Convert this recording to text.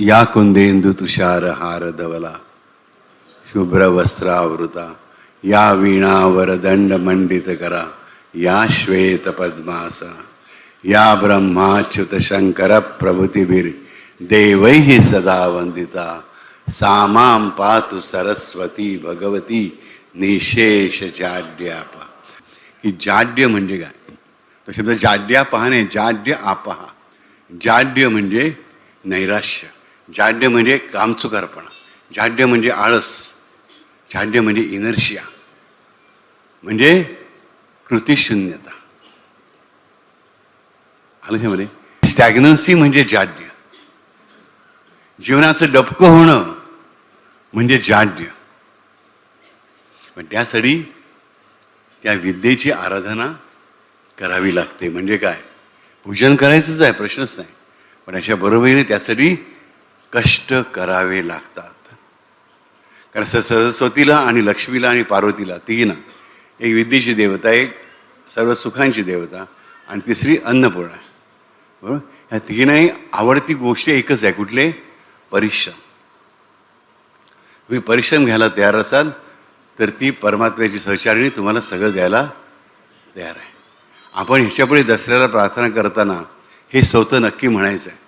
या कुंदेंदु तुषार हार धवला शुभ्र वस्त्रावृता या वीणावर दंड मंडित करा या श्वेत पद्मासा या ब्रह्माच्युत शंकर प्रभृतीभिर देवैः सदा वंदिता सामां पातु सरस्वती भगवती निशेष जाड्यापा की जाड्य म्हणजे काय तो शब्द जाड्या पहाणे जाड्य आपहा जाड्य म्हणजे नैराश्य जाड्य म्हणजे कामचुकारपणा. जाड्य म्हणजे आळस. जाड्य म्हणजे इनर्शिया. म्हणजे कृतीशून्यता. आलं स्टॅग्नन्सी म्हणजे जाड्य. जीवनाचं डबकं होणं म्हणजे जाड्य. पण त्यासाठी त्या विद्येची आराधना करावी लागते. म्हणजे काय? पूजन करायचंच आहे प्रश्नच नाही. पण अशा बरोबरीने त्यासाठी कष्ट करावे लागतात. कारण स सरस्वतीला आणि लक्ष्मीला आणि पार्वतीला तिघींना एक विद्येची देवता एक सर्व सुखांची देवता आणि तिसरी अन्नपूर्णा. बरोबर? ह्या तिघींनाही आवडती गोष्ट एकच आहे. कुठले? परिश्रम. तुम्ही परिश्रम घ्यायला तयार असाल तर ती परमात्म्याची सहचारिणी तुम्हाला सगळं द्यायला तयार आहे. आपण ह्याच्यापुढे दसऱ्याला प्रार्थना करताना हे स्वतः नक्की म्हणायचं आहे